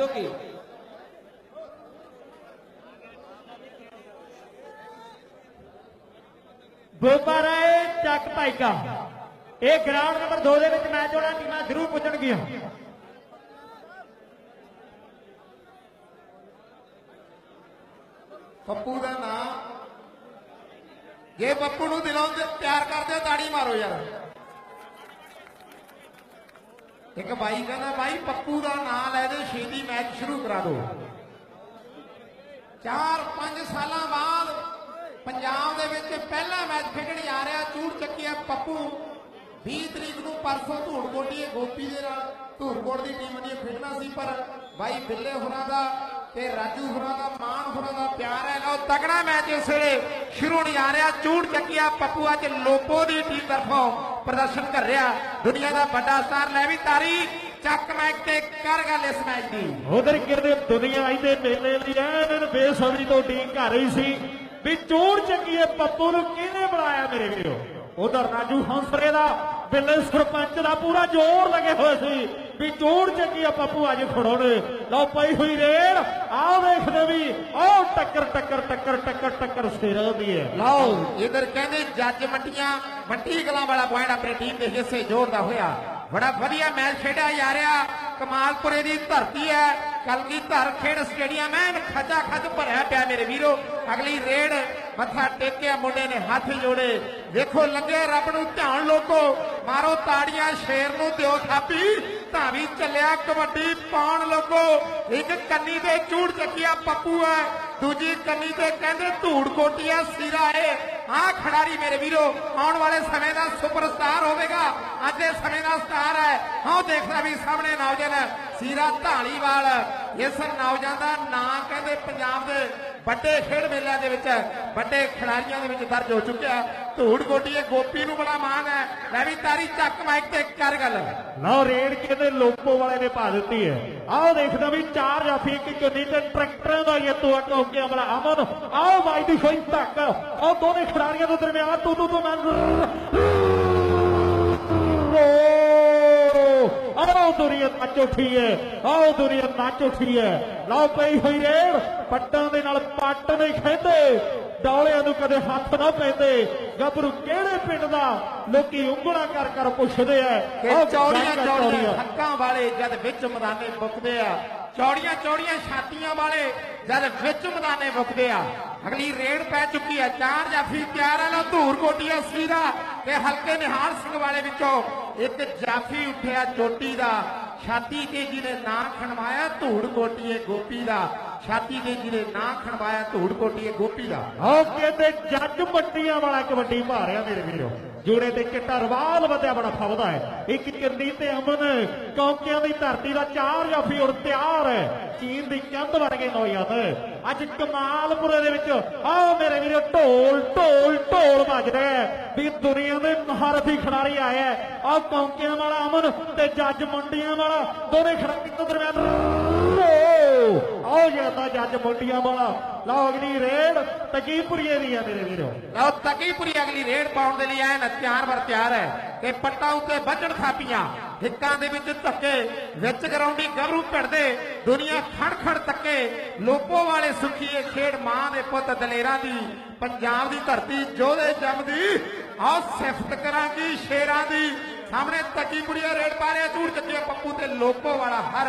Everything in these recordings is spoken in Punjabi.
ਹਿੰਮਤਪੁਰਾ ਬਿੱਟੂ ਸੈਦੋ ਚੱਕ ਭਾਈਕਾ ਇਹ ਗਰਾਊਂਡ ਨੰਬਰ 2 ਦੇ ਵਿੱਚ ਮੈਚ ਹੋਣਾ ਟੀਮਾਂ ਜ਼ਰੂਰ ਪੁੱਜਣਗੀਆਂ। ਪੱਪੂ ਦਾ ਨਾਮ ਜੇ ਪੱਪੂ ਨੂੰ ਦਿਲੋਂ ਤੇ ਪਿਆਰ ਕਰਦੇ ਹੋ, ਤਾੜੀ ਮਾਰੋ ਯਾਰ। ਇੱਕ ਬਾਈ ਕਹਿੰਦਾ, ਬਾਈ, ਪੱਪੂ ਦਾ ਨਾਮ ਲੈ ਦੇ ਛੇਤੀ ਮੈਚ ਸ਼ੁਰੂ ਕਰਾ ਦਿਓ। 4-5 ਸਾਲਾਂ ਬਾਅਦ ਪੰਜਾਬ ਦੇ ਵਿੱਚ ਪਹਿਲਾ ਮੈਚ ਖੇਡਣ ਜਾ ਰਿਹਾ, ਚੂੜ ਚੱਕਿਆ ਪੱਪੂ। 20 ਤਰੀਕ ਨੂੰ ਪਰਸੋਂ ਧੂੜਕੋਟੀਏ ਗੋਪੀ ਦੇ ਨਾਲ ਧੂੜਕੋਟ ਦੀ ਟੀਮ ਨੇ ਖੇਡਣਾ ਸੀ, ਪਰ ਬਾਈ ਬਿੱਲੇ ਹੋਰਾਂ ਦਾ ਤੇ ਰਾਜੂ ਹੋਰਾਂ ਦਾ, ਮਾਨ ਹੋਰਾਂ ਦਾ ਪਿਆਰ ਹੈ। ਲਓ ਤਗੜਾ ਮੈਚ ਇਸ ਵੇਲੇ ਸ਼ੁਰੂ ਹੋਣ ਜਾ ਰਿਹਾ, ਚੂੜ ਚੱਕਿਆ ਪੱਪੂ ਅੱਜ ਲੋਪੋ ਦੀ ਟੀਮ ਤਰਫੋਂ। ਪ੍ਰਦਰਸ਼ਨ ਕਰ ਰਿਹਾ। ਦੁਨੀਆ ਦਾ ਵੱਡਾ ਸਟਾਰ, ਲੈ ਵੀ ਤਾਰੀ। ਚੱਕ ਮੈਚ ਤੇ ਕਰ ਗੱਲ ਇਸ ਮੈਚ ਦੀ। ਉਧਰ ਕਿਰਦੇ ਦੁਨੀਆ ਇਹਦੇ ਮੇਲੇ ਦੀ ਐਨ ਬੇਸਬਰੀ ਤੋਂ ਡੀਕ ਕਰ ਰਹੀ ਸੀ। ਵੀ ਚੋੜ ਚੱਕੀਏ ਪੱਪੂ ਨੂੰ ਕਿਹਨੇ ਬਣਾਇਆ ਮੇਰੇ ਵੀਰੋ? ਉਧਰ ਰਾਜੂ ਹੰਸਰੇ ਦਾ। ਬਿੱਲੇ ਸਰਪੰਚ ਦਾ ਪੂਰਾ ਜ਼ੋਰ ਲੱਗੇ ਹੋਏ ਸੀ ਵੀ ਚੋੜ ਚੱਕੀਏ ਪੱਪੂ ਅੱਜ ਖੜੋਣੇ ਲਓ ਪਈ ਹੋਈ ਰੇਡ ਆਹ ਵੇਖਦੇ ਵੀ, ਆਹ ਟੱਕਰ ਟੱਕਰ ਟੱਕਰ ਟੱਕਰ ਟੱਕਰ ਸਿਰ ਦੀ ਹੈ। ਲਓ, ਇਧਰ ਕਹਿੰਦੇ ਜੱਜ ਮੰਡੀਆਂ, ਮੰਡੀ ਗਲਾਂ ਵਾਲਾ ਪੁਆਇੰਟ ਆਪਣੀ ਟੀਮ ਦੇ ਹਿੱਸੇ ਜੋੜਦਾ ਹੋਇਆ। ਬੜਾ ਵਧੀਆ ਮੈਚ ਖੇਡਿਆ ਜਾ ਰਿਹਾ। ਕਮਾਲਪੁਰੇ ਦੀ ਧਰਤੀ ਹੈ। ਕਲਗੀ ਖੇਡ ਸਟੇਡੀਅਮ ਐਨ ਖੱਜਾ ਖੱਜ ਭਰਿਆ ਪਿਆ ਮੇਰੇ ਵੀਰੋ। ਅਗਲੀ ਰੇਡ ਮੱਥਾ ਟੇਕਿਆ ਮੁੰਡੇ ਨੇ ਹੱਥ ਜੋੜੇ। ਵੇਖੋ ਲੱਗੇ ਰੱਬ ਨੂੰ ਧਿਆਨ ਲੋਕੋ, ਮਾਰੋ ਤਾੜੀਆਂ, ਸ਼ੇਰ ਨੂੰ ਦਿਓ ਥਾਪੀ। ਧਾਵੀ ਚੱਲਿਆ ਕਬੱਡੀ ਪਾਉਣ ਲੋਕੋ। ਇੱਕ ਕੰਨੀ ਤੇ ਚੂੜ ਚੱਕਿਆ ਪੱਪੂ ਹੈ ਦੂਜੀ ਕੰਨੀ ਤੇ ਕਹਿੰਦੇ ਧੂੜ ਕੋਟੀਆ ਸੀਰਾ ਏ। ਆਹ ਖਿਡਾਰੀ ਮੇਰੇ ਵੀਰੋ, ਆਉਣ ਵਾਲੇ ਸਮੇਂ ਦਾ ਸੁਪਰਸਟਾਰ ਹੋਵੇਗਾ। ਅੱਜ ਦੇ ਸਮੇਂ ਦਾ ਸਟਾਰ ਹੈ। ਹਾਂ, ਦੇਖਦਾ ਵੀ ਸਾਹਮਣੇ ਨੌਜਵਾਨ ਸੀਰਾ ਢਾਲੀਵਾਲ ਇਸ ਨੌਜਵਾਨ ਦਾ ਨਾਂ ਕਹਿੰਦੇ ਪੰਜਾਬ ਦੇ ਵੱਡੇ ਖੇਡ ਮੇਲਿਆਂ ਦੇ ਵਿੱਚ ਵੱਡੇ ਖਿਡਾਰੀਆਂ ਦੇ ਵਿੱਚ ਦਰਜ ਹੋ ਚੁੱਕਿਆ ਧੂੜ ਕੋਟੀਏ ਗੋਪੀ ਨੂੰ ਬੜਾ ਮਾਣ ਹੈ। ਲੈ ਵੀ ਤਾਰੀ ਚੱਕ ਮਾਈਕ ਤੇ ਕਰ ਗੱਲ। ਲਓ ਰੇਡ ਕਿਤੇ ਲੋਪੋ ਵਾਲੇ ਨੇ ਪਾ ਦਿੱਤੀ ਹੈ। ਆਓ ਦੇਖਦਾ ਵੀ ਚਾਰ ਜਾਫੀ ਇੱਕ ਚੁੰਨੀ ਤੇ ਟਰੈਕਟਰਾਂ ਦਾ ਯਤੂ ਟੋਕੇ ਅਮਲਾ ਅਮਨ ਆਹ ਬਾਈ ਦੀ ਸ਼ੋਈ ਤੱਕ ਉਹ ਦੋਨੇ ਖਿਡਾਰੀਆਂ ਦੇ ਦਰਮਿਆਨ ਤੂੰ ਤੂੰ ਤੂੰ ਮੈਂ ਆਓ ਦੁਨੀਆ ਨੱਚ ਉੱਠੀ ਹੈ ਆਓ ਦੁਨੀਆ ਨੱਚ ਉੱਠੀ ਹੈ ਲਓ ਪਈ ਹੋਈ ਰੇਡ ਪੱਟਾਂ ਦੇ ਨਾਲ ਪੱਟ ਨਹੀਂ ਖੇਦੇ ਡੌਲਿਆਂ ਨੂੰ ਕਦੇ ਹੱਥ ਨਾ ਪੈਂਦੇ ਗੱਭਰੂ ਕਿਹੜੇ ਪਿੰਡ ਦਾ ਲੋਕੀ ਉਂਗਲਾਂ ਕਰ ਕਰ ਪੁੱਛਦੇ ਆ ਆਹ ਚੌੜੀਆਂ ਚੌੜੀਆਂ। ਹੱਕਾਂ ਵਾਲੇ ਜਦ ਵਿੱਚ ਮੈਦਾਨੇ ਮੁੱਕਦੇ ਆ ਚੌੜੀਆਂ ਚੌੜੀਆਂ ਛਾਤੀਆਂ ਵਾਲੇ ਜਦ ਵਿੱਚ ਮੈਦਾਨੇ ਮੁੱਕਦੇ ਆ, ਅਗਲੀ ਰੇਡ ਪੈ ਚੁੱਕੀ ਹੈ, ਚਾਰ ਜਾਫੀ ਤਿਆਰ ਹੈ ਲੋ ਧੂਰ ਕੋਟੀਆ ਸੀਰਾ ਤੇ ਹਲਕੇ ਨਿਹਾਲ ਸਿੰਘ ਵਾਲੇ ਵਿੱਚੋਂ ਇੱਕ ਜਾਫੀ ਉੱਠਿਆ ਚੋਟੀ ਦਾ, ਛਾਤੀ ਤੇ ਜਿਹਨੇ ਨਾਂ ਖਣਵਾਇਆ, ਧੂੜ ਕੋਟੀਏ ਗੋਪੀ ਦਾ। ਛਾਤੀ ਤੇ ਜਿਹਨੇ ਨਾਂ ਖਣਵਾਇਆ ਧੂੜ ਕੋਟੀਏ ਗੋਪੀ ਦਾ। ਆਹ ਕਹਿੰਦੇ ਜੱਜ ਮੱਟੀਆਂ ਵਾਲਾ ਕਬੱਡੀ ਮਾਰਿਆ ਮੇਰੇ ਵੀਰੋ। ਜੋੜੇ ਤੇ ਚਿੱਟਾ ਰਵਾਲ ਵਧਿਆ ਬੜਾ ਫਵਦਾ ਹੈ। ਇੱਕ ਚੰਦੀ ਤੇ ਅਮਨ, ਕੌਂਕਿਆਂ ਦੀ ਧਰਤੀ ਦਾ ਚਾਰ ਜਾਫੀ ਉੜ ਤਿਆਰ ਹੈ। ਚੀਨ ਦੀ ਕੰਧ ਵਰਗੇ ਨੌਜਵਾਨ। ਅੱਜ ਕਮਾਲਪੁਰੇ ਦੇ ਵਿੱਚ ਆਓ ਮੇਰੇ ਵੀਰੋ, ਢੋਲ ਢੋਲ ਢੋਲ ਵੱਜ ਰਿਹਾ ਹੈ। ਵੀ ਦੁਨੀਆ ਦੇ ਮਹਾਰਥੀ ਖਿਡਾਰੀ ਆਏ ਹੈ। ਆਹ ਕੌਂਕਿਆਂ ਵਾਲਾ ਅਮਨ ਤੇ ਜੱਜ ਮੰਡੀਆਂ ਵਾਲਾ ਦੋਨੇ ਖਿਡਾਰੀ ਦੇ ਦਰਮਿਆਨ ਆਓ ਜਾਂਦਾ ਜੱਜ ਮੰਡੀਆਂ ਵਾਲਾ। ਲਓ ਅਗਲੀ ਰੇਡ, ਤਕੀਪੁਰੀਏ ਦੀ ਆ ਮੇਰੇ ਵੀਰੋ। ਲਓ ਤਕੀਪੁਰੀ ਅਗਲੀ ਰੇਡ ਪਾਉਣ ਦੇ ਲਈ ਐਨ ਤਿਆਰ ਵਰ ਤਿਆਰ ਹੈ ਕਿ ਪੱਟਾਂ ਉੱਤੇ ਵੱਜਣ ਥਾਪੀਆਂ, ਹਿੱਕਾਂ ਦੇ ਵਿੱਚ ਧੱਕੇ, ਵਿੱਚ ਗਰਾਉਂਡੀ ਗੱਭਰੂ ਭਿੜਦੇ, ਦੁਨੀਆ ਖੜ ਖੜ ਤੱਕੇ, ਲੋਪੋ ਵਾਲੇ ਸੁਖੀਏ ਖੇਡ ਮਾਂ ਦੇ ਪੁੱਤ ਦਲੇਰਾਂ ਦੀ, ਪੰਜਾਬ ਦੀ ਧਰਤੀ ਜੋਧੇ ਜੰਮਦੀ ਆਓ ਸਿਫਤ ਕਰਾਂਗੀ ਸ਼ੇਰਾਂ ਦੀ। ਸਾਹਮਣੇ ਤੱਕੀ ਤਕੀਪੁਰੀਆ ਰੇਡ ਪਾ ਰਿਹਾ ਚੂੜ ਚੱਕਿਆ ਪੱਪੂ ਤੇ ਲੋਪੋ ਵਾਲਾ ਹਰ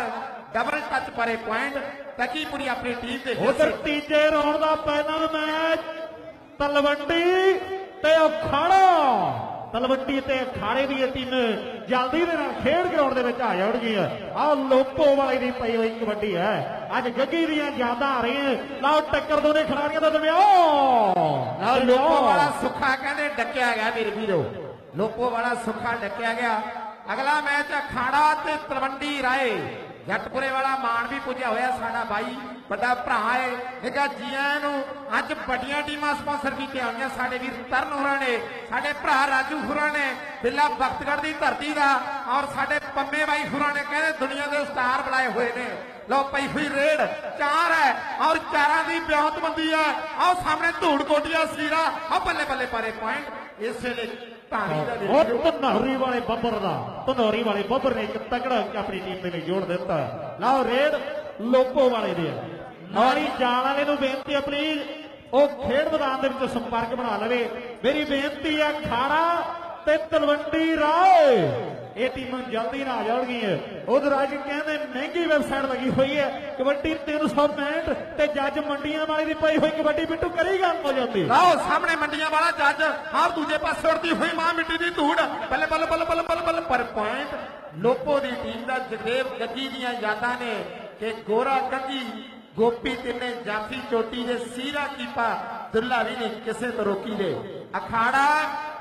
ਡਬਲ ਟੱਚ ਪਰੇ ਪੁਆਇੰਟ ਤਕੀਪੁਰੀ ਆਪਣੀ ਟੀਮ ਦੇ ਉਧਰ ਤੀਜੇ ਰੌਂਡ ਦਾ ਫਾਈਨਲ ਮੈਚ ਤਲਵੰਡੀ ਤੇ ਅਖਾੜਾ। ਤਲਵੰਡੀ ਤੇ ਅਖਾੜੇ ਦੀ ਇਹ ਟੀਮ ਜਲਦੀ ਦੇ ਨਾਲ ਖੇਡ ਗਰਾਊਂਡ ਦੇ ਵਿੱਚ ਆ ਜਾਣਗੀਆਂ। ਆਹ ਲੋਪੋ ਵਾਲੀ ਦੀ ਪਈ ਹੋਈ ਕਬੱਡੀ ਹੈ। ਅੱਜ ਗੱਗੀ ਦੀਆਂ ਯਾਦਾਂ ਆ ਰਹੀਆਂ। ਲਓ ਟੱਕਰ ਦੋਨੇ ਖਿਡਾਰੀਆਂ ਦੇ ਦਰਮਿਆਨ ਨਾਲ ਲੋਪੋ ਵਾਲਾ ਸੁੱਖਾ ਕਹਿੰਦੇ ਡੱਕਿਆ ਗਿਆ ਮੇਰੇ ਵੀਰੋ। ਲੋਪੋ ਵਾਲਾ ਸੁੱਖਾ ਡੱਕਿਆ ਗਿਆ। ਅਗਲਾ ਮੈਚ ਅਖਾੜਾ ਤੇ ਤਲਵੰਡੀ ਰਾਏ। ਜੱਟਪੁਰੇ ਵਾਲਾ ਮਾਨ ਵੀ ਪੁੱਜਿਆ ਹੋਇਆ ਸਾਡਾ ਬਾਈ, ਵੱਡਾ ਭਰਾ ਏ ਨਿਕਾ ਜੀਆਂ ਨੂੰ ਅੱਜ ਵੱਡੀਆਂ ਟੀਮਾਂ ਸਪਾਂਸਰ ਕੀਤੀਆਂ ਹੋਈਆਂ ਸਾਡੇ ਵੀਰ ਤਰਨ ਹੋਰਾਂ ਨੇ, ਸਾਡੇ ਭਰਾ ਰਾਜੂ ਹੋਰਾਂ ਨੇ, ਬਿੱਲਾ ਬਖਤਗੜ੍ਹ ਦੀ ਧਰਤੀ ਦਾ। ਔਰ ਸਾਡੇ ਪੰਮੇ ਬਾਈ ਹੋਰਾਂ ਨੇ ਕਹਿੰਦੇ ਦੁਨੀਆ ਦੇ ਸਟਾਰ ਬੁਲਾਏ ਹੋਏ ਨੇ। ਲਓ ਪਈ ਹੋਈ ਰੇਡ ਚਾਰ ਹੈ ਔਰ ਚਾਰਾਂ ਦੀ ਬਿਆਨਤਬੰਦੀ ਹੈ। ਆਓ ਸਾਹਮਣੇ ਧੂੜ ਕੋਟੀਆ ਸੀਰਾ ਆ ਬੱਲੇ ਬੱਲੇ ਪਾਰੇ ਪੁਆਇੰਟ ਇਸ ਵੇਲੇ ਧਾਰੀ ਦਾ ਉਹ ਧਨੌਰੀ ਵਾਲੇ ਬੱਬਰ ਦਾ। ਧਨੌਰੀ ਵਾਲੇ ਬੱਬਰ ਨੇ ਇੱਕ ਤਕੜਾ ਆਪਣੀ ਟੀਮ ਦੇ ਲਈ ਜੋੜ ਦਿੱਤਾ। ਲਓ ਰੇਡ ਲੋਕੋ ਵਾਲੇ ਦੇ। ਨੌਰੀ ਜਾਣ ਵਾਲੇ ਨੂੰ ਬੇਨਤੀ ਆ ਪਲੀਜ਼ ਉਹ ਖੇਡ ਮੈਦਾਨ ਦੇ ਵਿੱਚ ਸੰਪਰਕ ਬਣਾ ਲਵੇ। ਮੇਰੀ ਬੇਨਤੀ ਆ ਖਾੜਾ ਤੇ ਤਲਵੰਡੀ ਰਾਏ। ਇਹ ਟੀਮਾਂ ਜਲਦੀ ਨਾਲ ਆ ਜਾਣਗੀਆਂ। ਉਧਰ ਅੱਜ ਕਹਿੰਦੇ, ਮਹਿੰਗੀ ਵੈਬਸਾਈਟ ਲੱਗੀ ਹੋਈ ਹੈ। ਕਬੱਡੀ 365 ਤੇ ਜੱਜ ਮੰਡੀਆਂ ਵਾਲੀ ਦੀ ਪਈ ਹੋਈ ਕਬੱਡੀ, ਬਿੱਟੂ ਕਰੀ ਗੱਲ ਹੋ ਜਾਂਦੀ। ਲਓ, ਸਾਹਮਣੇ ਮੰਡੀਆਂ ਵਾਲਾ ਜੱਜ, ਹਰ ਦੂਜੇ ਪਾਸੇ ਉੜਦੀ ਹੋਈ ਮਾਂ ਮਿੱਟੀ ਦੀ ਧੂੜ। ਬੱਲੇ ਬੱਲੇ ਬੱਲੇ ਬੱਲੇ ਬੱਲੇ ਪਰ ਪੁਆਇੰਟ ਲੋਪੋ ਦੀ ਟੀਮ ਦਾ ਜਗਦੇਵ ਗੱਗੀ ਦੀਆਂ ਯਾਦਾਂ ਨੇ ਕਿ ਗੋਰਾ ਗੱਗੀ, ਗੋਪੀ ਤਿੰਨੇ ਜਾਫੀ ਚੋਟੀ ਦੇ ਸੀਰਾ ਕੀਪਾ ਦੁੱਲਾ ਵੀ ਨੇ ਕਿਸੇ ਤੋਂ ਰੋਕੀ ਦੇ। ਅਖਾੜਾ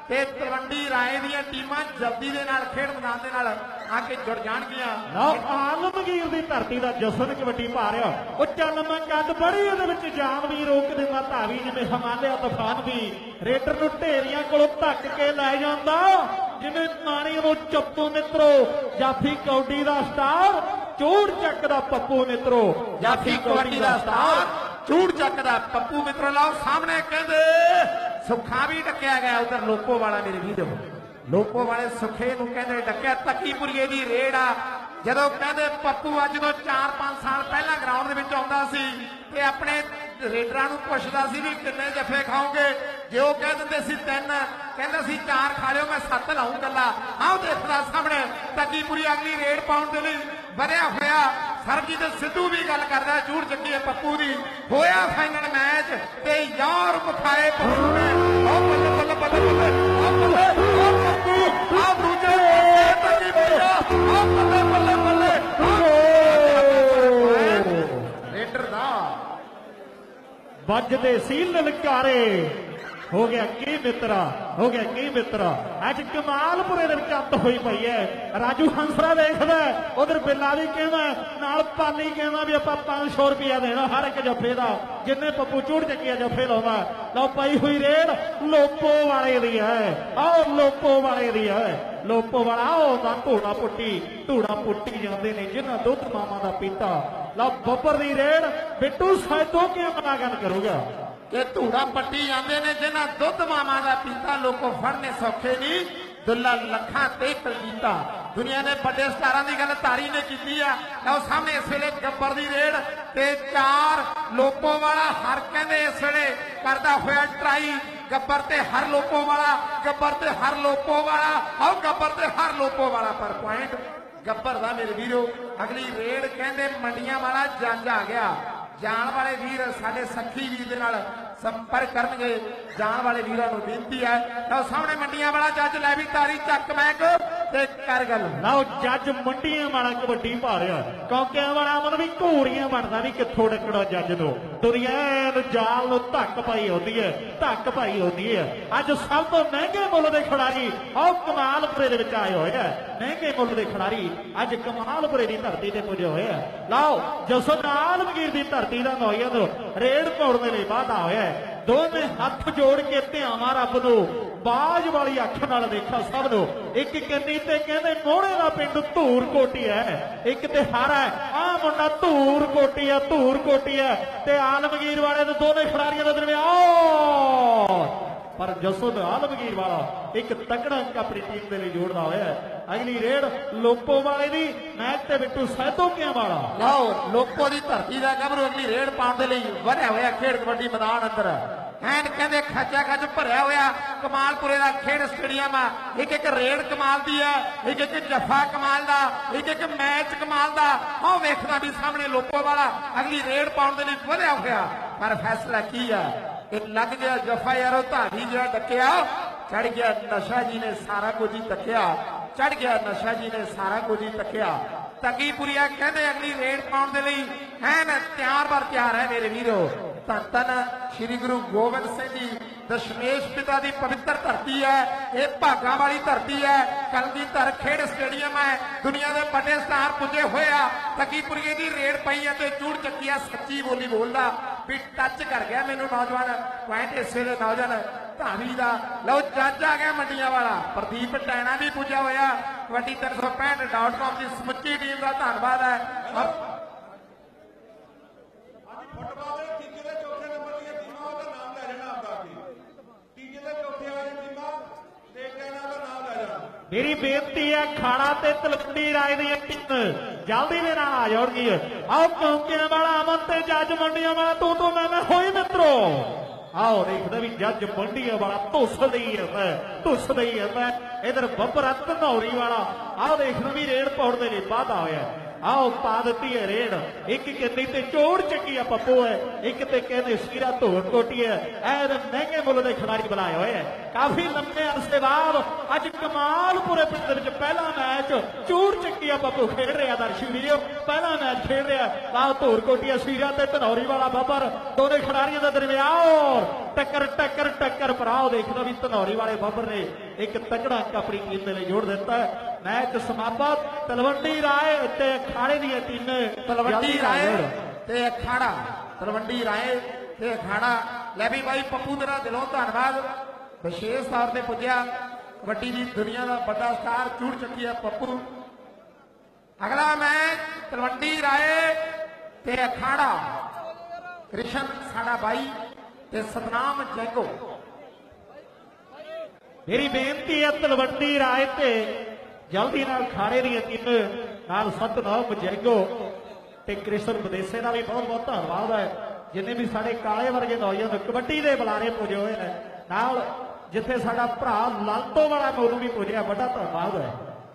ਤੇ ਤਲਵੰਡੀ ਰਾਏ ਦੀਆਂ ਟੀਮਾਂ ਜਲਦੀ ਦੇ ਨਾਲ ਖੇਡ ਮੈਦਾਨ ਦੇ ਨਾਲ ਆ ਕੇ ਜੁੜ ਜਾਣਗੀਆਂ। ਲਓ ਆਲਮਗੀਰ ਦੀ ਧਰਤੀ ਦਾ ਜਸ਼ਨ ਕਬੱਡੀ ਪਾ ਰਿਹਾ ਉਹ ਚੱਲ ਮੈਂ ਕੱਦ ਬੜੀ ਉਹਦੇ ਵਿੱਚ ਜਾਨ ਵੀ ਰੋਕ ਦਿੰਦਾ ਧਾਵੀ ਜਿਵੇਂ ਹਿਮਾਲਿਆ ਤੂਫਾਨ ਵੀ। ਰੇਡਰ ਨੂੰ ਢੇਰੀਆਂ ਕੋਲੋਂ ਧੱਕ ਕੇ ਲੈ ਜਾਂਦਾ। ਜਿਵੇਂ ਪਾਣੀ ਨੂੰ ਚੱਪੂ ਮਿੱਤਰੋ ਜਾਫੀ ਕੌਡੀ ਦਾ ਸਟਾਰ ਚੋੜ ਚੱਕ ਦਾ ਪੱਪੂ ਮਿੱਤਰੋ। ਜਾਫੀ ਕਬੱਡੀ ਦਾ ਸਟਾਰ ਚੂੜ ਚੱਕ ਦਾ ਪੱਪੂ ਮਿੱਤਰ ਲਾਓ ਸਾਹਮਣੇ ਕਹਿੰਦੇ ਸੁੱਖਾ ਵੀ ਡੱਕਿਆ ਗਿਆ ਉਧਰ, ਲੋਕੋ ਵਾਲਾ ਮੇਰੇ ਵੀਰੋ। ਲੋਕੋ ਵਾਲੇ ਸੁੱਖੇ ਨੂੰ ਕਹਿੰਦੇ ਡੱਕਿਆ ਤੱਕੀਪੁਰੀਏ ਦੀ ਰੇਡ ਆ। ਜਦੋਂ ਕਹਿੰਦੇ ਪੱਪੂ ਅੱਜ ਤੋਂ 4-5 ਸਾਲ ਪਹਿਲਾਂ ਗਰਾਊਂਡ ਦੇ ਵਿੱਚ ਆਉਂਦਾ ਸੀ, ਤੇ ਆਪਣੇ ਰੇਡਰਾਂ ਨੂੰ ਪੁੱਛਦਾ ਸੀ ਵੀ ਕਿੰਨੇ ਜੱਫੇ ਖਾਓਗੇ? ਜੇ ਉਹ ਕਹਿ ਦਿੰਦੇ ਸੀ ਤਿੰਨ, ਕਹਿੰਦਾ ਸੀ ਚਾਰ ਖਾ ਲਿਓ, ਮੈਂ ਸੱਤ ਲਾਉਂ ਗੱਲਾ ਆਓ ਦੇਖਦਾ ਸਾਹਮਣੇ ਤੱਕੀਪੁਰੀ ਅਗਲੀ ਰੇਡ ਪਾਉਣ ਦੇ ਲਈ ਵਧਿਆ ਹੋਇਆ ਸਰਬਜੀਤ ਸਿੱਧੂ ਵੀ ਗੱਲ ਕਰਦਾ ਜੂੜ ਚੱਕੀ ਹੈ ਪੱਪੂ ਦੀ। ਹੋਇਆ ਫਾਈਨਲ ਮੈਚ ਤੇ ਯਾਰ ਮੁਖਾਏ ਪੱਪੂ ਨੇ। ਉਹ ਬੱਲੇ ਬੱਲੇ ਬੱਲੇ ਬੱਲੇ। ਉਹ ਬੱਲੇ ਉਹ ਪੱਪੂ ਆ ਦੂਜੇ ਪਾਸੇ ਤੱਕੀ ਪੁਰੀਆ ਉਹ ਬੱਲੇ ਬੱਲੇ ਬੱਲੇ। ਰੇਡਰ ਦਾ। ਵੱਜਦੇ ਸੀ ਲਲਕਾਰੇ। ਹੋ ਗਿਆ ਕੀ ਮਿੱਤਰਾ ਹੋ ਗਿਆ ਕੀ ਮਿੱਤਰਾ ਅੱਜ ਕਮਾਲਪੁਰੇ ਦੇ ਵਿੱਚ ਅੱਤ ਹੋਈ ਪਈ ਹੈ। ਰਾਜੂ ਹੰਸਰਾ ਵੇਖਦਾ ਉਧਰ ਬਿੱਲਾ ਵੀ ਕਹਿੰਦਾ ਨਾਲ ਪਾਲੀ ਕਹਿੰਦਾ ਵੀ ਆਪਾਂ 500 ਰੁਪਇਆ ਦੇਣਾ ਹਰ ਇੱਕ ਜੱਫੇ ਦਾ। ਜਿੰਨੇ ਪੱਪੂ ਚੂੜ ਚੱਕਿਆ ਜੱਫੇ ਲਾਉਂਦਾ ਲਓ ਪਾਈ ਹੋਈ ਰੇਡ, ਲੋਪੋ ਵਾਲੇ ਦੀ ਹੈ। ਆਓ ਲੋਪੋ ਵਾਲੇ ਦੀ ਹੈ। ਲੋਪੋ ਵਾਲਾ ਉਹ ਧੂੜਾ ਪੁੱਟੀ ਧੂੜਾ ਪੁੱਟੀ ਜਾਂਦੇ ਨੇ ਜਿਨ੍ਹਾਂ ਦੁੱਧ ਮਾਮਾ ਦਾ ਪੀਤਾ। ਲਓ ਬੱਬਰ ਦੀ ਰੇਡ, ਬਿੱਟੂ ਸੈਦੋ ਕੀ ਮਨਾ ਗੱਲ ਕਰੂਗਾ? ਕਿ ਧੂੜਾ ਪੱਟੀ ਜਾਂਦੇ ਨੇ ਜਿਹਨਾਂ ਦੁੱਧ ਮਾਮਾ ਦਾ ਪੀਤਾ ਲੋਕੋ ਫੜਨੇ ਸੌਖੇ ਨਹੀਂ। ਦੁੱਲਾ ਲੱਖਾਂ ਤੇ ਕਲਜੀਤਾ ਦੁਨੀਆ ਦੇ ਵੱਡੇ ਸਟਾਰਾਂ ਦੀ ਗੱਲ ਤਾਰੀ ਨੇ ਕੀਤੀ ਆ। ਲਓ ਸਾਹਮਣੇ ਇਸ ਵੇਲੇ ਗੱਬਰ ਦੀ ਰੇਡ ਤੇ ਚਾਰ ਲੋਪੋ ਵਾਲਾ ਹਰ ਕਹਿੰਦੇ ਇਸ ਵੇਲੇ ਕਰਦਾ ਹੋਇਆ ਟਰਾਈ। ਗੱਬਰ ਤੇ ਹਰ ਲੋਪੋ ਵਾਲਾ, ਗੱਬਰ ਤੇ ਹਰ ਲੋਪੋ ਵਾਲਾ, ਆਓ ਗੱਬਰ ਤੇ ਹਰ ਲੋਪੋ ਵਾਲਾ ਪਰ ਪੁਆਇੰਟ ਗੱਬਰ ਦਾ ਮੇਰੇ ਵੀਰੋ, ਅਗਲੀ ਰੇਡ ਕਹਿੰਦੇ ਮੰਡੀਆਂ ਵਾਲਾ ਜੰਜ ਆ ਗਿਆ। ਜਾਣ ਵਾਲੇ ਵੀਰ ਸਾਡੇ ਸੱਖੀ ਵੀਰ ਦੇ ਨਾਲ ਸੰਪਰਕ ਕਰਨਗੇ। ਜਾਣ ਵਾਲੇ ਵੀਰਾਂ ਨੂੰ ਬੇਨਤੀ ਹੈ। ਲਓ ਸਾਹਮਣੇ ਮੰਡੀਆਂ ਵਾਲਾ ਜੱਜ ਲੈ ਵੀ ਤਾਰੀ ਚੱਕ ਮੈਕ ਤੇ ਕਰ ਗੱਲ। ਲਓ, ਜੱਜ ਮੰਡੀਆਂ ਵਾਲਾ ਕਬੱਡੀ ਪਾ ਰਿਹਾ। ਵਾਲਾ ਮਨ ਵੀ ਘੋੜੀਆਂ ਬਣਦਾ ਵੀ ਕਿੱਥੋਂ ਡੱਕੜਾ ਜੱਜ ਨੂੰ। ਦੁਨੀਆ ਜਾਲ ਨੂੰ ਧੱਕ ਪਾਈ ਹੁੰਦੀ ਹੈ ਧੱਕ ਪਾਈ ਹੁੰਦੀ ਹੈ ਅੱਜ ਸਭ ਤੋਂ ਮਹਿੰਗੇ ਮੁੱਲ ਦੇ ਖਿਡਾਰੀ, ਆਹ ਕਮਾਲਪੁਰੇ ਦੇ ਵਿੱਚ ਆਏ ਹੋਏ ਆ ਮਹਿੰਗੇ ਮੁੱਲ ਦੇ ਖਿਡਾਰੀ ਅੱਜ ਕਮਾਲਪੁਰੇ ਦੀ ਧਰਤੀ ਤੇ ਪੁੱਜੇ ਹੋਏ ਆ ਲਓ ਜਸਨ ਆਲਮਗੀਰ ਦੀ ਧਰਤੀ ਦਾ ਨੌਜਵਾਨ ਰੇਡ ਪਾਉਣ ਦੇ ਲਈ ਵਾਧਾ ਹੋਇਆ ਹੈ ਦੋਵੇਂ ਹੱਥ ਜੋੜ ਕੇ ਧਿਆਵਾਂ ਰੱਬ ਨੂੰ। ਬਾਜ ਵਾਲੀ ਅੱਖ ਨਾਲ ਦੇਖਾ ਸਭ ਨੂੰ ਇੱਕ ਕੰਨੀ ਤੇ ਕਹਿੰਦੇ ਮੋਹਣੇ ਦਾ ਪਿੰਡ ਧੂਰ ਕੋਟੀ ਹੈ। ਇੱਕ ਤੇ ਹਾਰਾ ਆ ਮੁੰਡਾ ਧੂਰ ਕੋਟੀ ਹੈ, ਧੂਰ ਕੋਟੀ ਹੈ। ਤੇ ਆਲਮਗੀਰ ਵਾਲੇ ਦੇ ਦੋਨੇ ਖਿਡਾਰੀਆਂ ਦੇ ਦਰਮਿਆਨ ਪਰ ਜਸਦ ਆਲਮਗੀਰ ਵਾਲਾ ਇੱਕ ਤਕੜਾ ਅੰਕ ਆਪਣੀ ਟੀਮ ਦੇ ਲਈ ਜੋੜਦਾ ਹੋਇਆ ਹੈ। ਅਗਲੀ ਰੇਡ ਲੋਪੋ ਵਾਲੇ ਦੀ, ਮੈਚ ਤੇ ਬਿੱਟੂ ਸੈਦੋਕਿਆਂ ਵਾਲਾ। ਲਓ ਲੋਕੋ ਦੀ ਧਰਤੀ ਦਾ ਗੱਭਰੂ ਅਗਲੀ ਰੇਡ ਪਾਉਣ ਦੇ ਲਈ ਵਧਿਆ ਹੋਇਆ ਖੇਡ ਕਬੱਡੀ ਮੈਦਾਨ ਅੰਦਰ। ਐਨ ਕਹਿੰਦੇ ਖੱਚਾ ਖੱਚ ਭਰਿਆ ਹੋਇਆ ਕਮਾਲਪੁਰੇ ਦਾ ਖੇਡ ਸਟੇਡੀਅਮ ਆ। ਇੱਕ ਇੱਕ ਰੇਡ ਕਮਾਲ ਦੀ ਹੈ ਇੱਕ ਇੱਕ ਜੱਫਾ ਕਮਾਲ ਦਾ, ਇੱਕ ਇੱਕ ਮੈਚ ਕਮਾਲ ਦਾ। ਉਹ ਵੇਖਦਾ ਵੀ ਸਾਹਮਣੇ ਲੋਕੋ ਵਾਲਾ, ਅਗਲੀ ਰੇਡ ਪਾਉਣ ਦੇ ਲਈ ਵਧਿਆ ਹੋਇਆ। ਪਰ ਫੈਸਲਾ ਕੀ ਆ? ਇਹ ਲੱਗ ਗਿਆ ਜੱਫਾ ਯਾਰੋ ਧਾਰੀ ਜਿਹੜਾ ਡੱਕਿਆ, ਚੜ ਗਿਆ ਨਸ਼ਾ ਜੀ ਨੇ ਸਾਰਾ ਕੁਝ ਹੀ ਤੱਕਿਆ ਚੜ ਗਿਆ ਨਸ਼ਾ ਜੀ ਨੇ ਸਾਰਾ ਕੁਝ ਹੀ ਤੱਕਿਆ ਤਕੀਪੁਰੀਆ ਕਹਿੰਦੇ ਅਗਲੀ ਰੇਡ ਪਾਉਣ ਦੇ ਲਈ ਐਨ ਤਿਆਰ ਬਰ ਤਿਆਰ ਹੈ ਮੇਰੇ ਵੀਰੋ। ਧੰਨ ਧੰਨ ਸ੍ਰੀ ਗੁਰੂ ਗੋਬਿੰਦ ਸਿੰਘ ਜੀ, ਦਸ਼ਮੇਸ਼ ਪਿਤਾ ਦੀ ਪਵਿੱਤਰ ਧਰਤੀ ਹੈ, ਇਹ ਭਾਗਾਂ ਵਾਲੀ ਧਰਤੀ ਹੈ ਕਲਗੀਧਰ ਖੇਡ ਸਟੇਡੀਅਮ ਹੈ, ਦੁਨੀਆ ਦੇ ਵੱਡੇ ਸਟਾਰ ਪੁੱਜੇ ਹੋਏ ਆ। ਤਕੀਪੁਰੀਏ ਦੀ ਰੇਡ ਪਈ ਹੈ ਤੇ ਚੂੜ ਚੱਕੀ ਆ, ਸੱਚੀ ਬੋਲੀ ਬੋਲਦਾ। ਵੀ ਟੱਚ ਕਰ ਗਿਆ ਮੈਨੂੰ ਨੌਜਵਾਨ ਪੁਆਇੰਟ ਇਸੇ ਦੇ ਨੌਜਵਾਨ। ਧਾਵੀ ਦਾ। ਲਓ ਜੱਜ ਆ ਗਿਆ ਮੰਡੀਆਂ ਵਾਲਾ। ਪ੍ਰਦੀਪ ਟੈਣਾ ਵੀ ਪੁੱਜਿਆ ਹੋਇਆ। ਕਬੱਡੀ 365.com ਦੀ ਸਮੁੱਚੀ ਟੀਮ ਦਾ ਧੰਨਵਾਦ ਹੈ। ਔਰ ਫੁੱਟਬਾਲ ਦੇ ਤੀਜੇ ਤੇ ਚੌਥੇ ਨੰਬਰ ਦੀਆਂ ਟੀਮਾਂ ਉਹਦਾ ਨਾਮ ਲੈ ਲੈਣਾ ਆਪਦਾ ਅੱਗੇ। ਤੀਜੇ ਤੇ ਚੌਥੇ ਵਾਲੀ ਟੀਮਾਂ ਤੇ ਕਹਿਣਾ ਮੇਰੀ ਬੇਨਤੀ ਹੈ ਖਾੜਾ ਤੇ ਤਲਵੰਡੀ ਰਾਏ ਦੀ ਟੀਮ ਜਲਦੀ ਦੇ ਨਾਲ ਆ ਜਾਣਗੀ ਆਓ ਕੌਂਕਿਆਂ ਵਾਲਾ ਅਮਨ ਤੇ ਜੱਜ ਮੰਡੀਆਂ ਵਾਲਾ ਤੂੰ ਤੂੰ ਮੈਂ ਮੈਂ ਹੋਈ ਮਿੱਤਰੋ। ਆਓ ਦੇਖਦਾ ਵੀ ਜੱਜ ਮੰਡੀਆਂ ਵਾਲਾ ਧੁੱਸਦਾ ਹੀ ਹੈ ਧੁੱਸਦਾ ਹੀ ਹੈ ਇਧਰ ਬੱਬਰ ਧਨੌਰੀ ਵਾਲਾ। ਆਓ ਦੇਖਦਾ ਵੀ ਰੇਡ ਪਾਉਣ ਦੇ ਲਈ ਵਾਧਾ ਹੋਇਆ। ਆਓ ਪਾ ਦਿੱਤੀ ਹੈ ਰੇੜ ਇੱਕ ਕਹਿੰਦੀ ਤੇ ਚੋੜ ਚੱਕੀ ਆ ਪੱਪੂ ਹੈ ਇੱਕ ਤੇ ਕਹਿੰਦੇ ਸੀਰਾ ਧੋਰ ਕੋਟੀ ਹੈ ਐਨ ਮਹਿੰਗੇ ਮੁੱਲ ਦੇ ਖਿਡਾਰੀ ਬੁਲਾਏ ਹੋਏ ਹੈ ਕਾਫੀ ਲੰਮੇ ਅਰਸੇ ਬਾਅਦ ਅੱਜ ਕਮਾਲਪੁਰੇ ਪਿੰਡ ਦੇ ਵਿੱਚ ਪਹਿਲਾ ਮੈਚ ਚੂੜ ਚੱਕੀ ਆ ਪੱਪੂ ਖੇਡ ਰਿਹਾ ਦਰਸ਼ੀ ਵੀਡੀਓ ਪਹਿਲਾ ਮੈਚ ਖੇਡ ਰਿਹਾ। ਆਹ ਧੋਰ ਕੋਟੀਆ, ਸੀਰਾ ਤੇ ਧਨੌਰੀ ਵਾਲਾ ਬੱਬਰ, ਦੋਨੇ ਖਿਡਾਰੀਆਂ ਦੇ ਦਰਮਿਆਨ ਟੱਕਰ ਟੱਕਰ ਟੱਕਰ ਭਰਾਓ ਦੇਖਦਾ ਵੀ ਧਨੌਰੀ ਵਾਲੇ ਬੱਬਰ ਨੇ ਇੱਕ ਤਕੜਾ ਅੰਕ ਆਪਣੀ ਟੀਮ ਦੇ ਲਈ ਜੋੜ ਦਿੱਤਾ। ਮੈਚ ਸਮਾਪਤ। ਤਲਵੰਡੀ ਰਾਏ ਤੇ ਅਖਾੜੇ ਦੀਆਂ ਟੀਮਾਂ ਤਲਵੰਡੀ ਰਾਏ। ਤੇ ਅਖਾੜਾ। ਤਲਵੰਡੀ ਰਾਏ ਤੇ ਅਖਾੜਾ। ਲੈ ਵੀ ਬਾਈ ਪੱਪੂ ਤੇਰਾ ਦਿਲੋਂ ਧੰਨਵਾਦ। ਵਿਸ਼ੇਸ਼ ਤੌਰ ਤੇ ਪੁੱਜਿਆ। ਕਬੱਡੀ ਦੀ ਦੁਨੀਆ ਦਾ ਵੱਡਾ ਸਟਾਰ ਚੂੜ ਚੱਕੀਆ ਪੱਪੂ। ਅਗਲਾ ਮੈਚ ਤਲਵੰਡੀ ਰਾਏ ਤੇ ਅਖਾੜਾ। ਕ੍ਰਿਸ਼ਨ ਸਾਡਾ ਬਾਈ ਤੇ ਸਤਨਾਮ ਜੈਗੋ ਮੇਰੀ ਬੇਨਤੀ ਹੈ ਤਲਵੰਡੀ ਰਾਏ ਤੇ ਜਲਦੀ ਨਾਲ ਖਾੜੇ ਦੀਆਂ ਟੀਮ ਨਾਲ ਸਤਨਾਮ ਜੈਗੋ ਤੇ ਕ੍ਰਿਸ਼ਨ ਵਿਦੇਸ਼ੇ ਦਾ ਵੀ ਬਹੁਤ ਬਹੁਤ ਧੰਨਵਾਦ ਹੈ। ਜਿੰਨੇ ਵੀ ਸਾਡੇ ਕਾਲੇ ਵਰਗੇ ਨੌਜਵਾਨ ਕਬੱਡੀ ਦੇ ਬੁਲਾਰੇ ਪੁੱਜੇ ਹੋਏ ਨੇ, ਨਾਲ ਜਿੱਥੇ ਸਾਡਾ ਭਰਾ ਲਾਲਤੋ ਵਾਲਾ ਮੋਰੂ ਵੀ ਪੁੱਜਿਆ, ਵੱਡਾ ਧੰਨਵਾਦ ਹੈ।